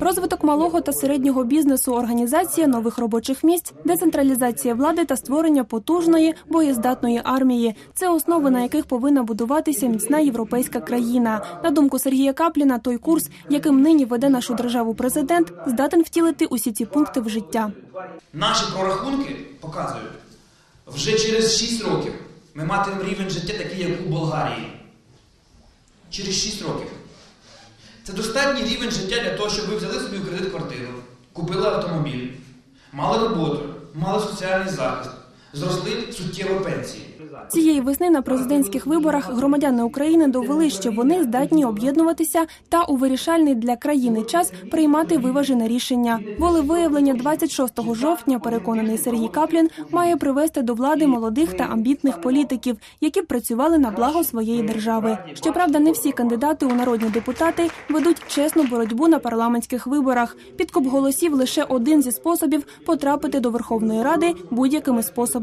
Розвиток малого та середнього бізнесу, організація нових робочих місць, децентралізація влади та створення потужної боєздатної армії це основи, на яких повинна будуватися міцна європейська країна. На думку Сергія Капліна, той курс, яким нині веде нашу державу президент, здатен втілити усі ці пункти в життя. Наші прорахунки показують, вже через 6 років ми матимемо рівень життя такий, як у Болгарії. Через 6 років. Це достатній рівень життя для того, щоб ви взяли собі в кредит квартиру, купили автомобіль, мали роботу, мали соціальний захист, зросли суттєво пенсії. Цієї весни на президентських виборах громадяни України довели, що вони здатні об'єднуватися та у вирішальний для країни час приймати виважене рішення. Волевиявлення 26 жовтня, переконаний Сергій Каплін, має привести до влади молодих та амбітних політиків, які працювали на благо своєї держави. Щоправда, не всі кандидати у народні депутати ведуть чесну боротьбу на парламентських виборах. Підкуп голосів лише один зі способів потрапити до Верховної Ради будь-якими способами.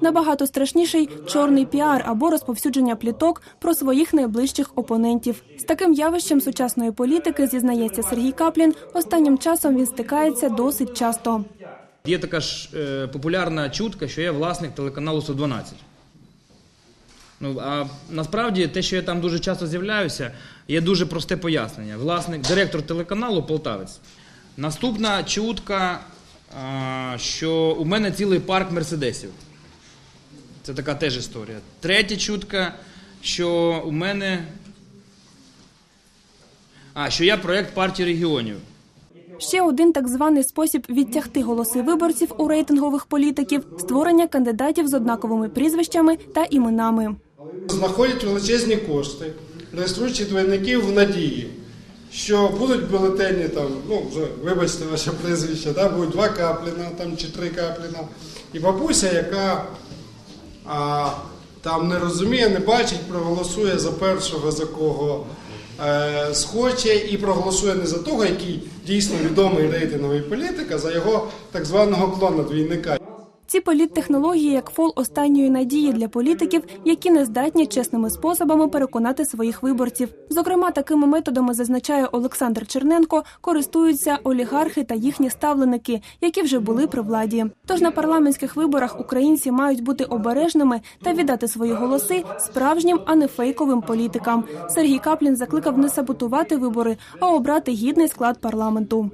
Набагато страшніший чорний піар або розповсюдження пліток про своїх найближчих опонентів. З таким явищем сучасної політики зізнається Сергій Каплін. Останнім часом він стикається досить часто. Є така ж е, популярна чутка, що я власник телеканалу 112. Ну, а насправді те, що я там дуже часто з'являюся, є дуже просте пояснення. Власник, директор телеканалу Полтавець. Наступна чутка, що у мене цілий парк мерседесів. Це така теж історія. Третя чутка, що у мене. А, що я проєкт партії регіонів. Ще один так званий спосіб відтягти голоси виборців у рейтингових політиків створення кандидатів з однаковими прізвищами та іменами. Знаходять величезні кошти, реєструючи двойників в надії, що будуть бюлетені там, ну вже вибачте ваше прізвище, да, будуть два капліна там чи три капліна. І бабуся, яка а, там не розуміє, не бачить, проголосує за першого, за кого е, схоче, і проголосує не за того, який дійсно відомий рейтинговий політик, а за його так званого клона двійника. Ці політтехнології як фол останньої надії для політиків, які не здатні чесними способами переконати своїх виборців. Зокрема, такими методами зазначає Олександр Черненко, користуються олігархи та їхні ставленики, які вже були при владі. Тож на парламентських виборах українці мають бути обережними та віддати свої голоси справжнім, а не фейковим політикам. Сергій Каплін закликав не саботувати вибори, а обрати гідний склад парламенту.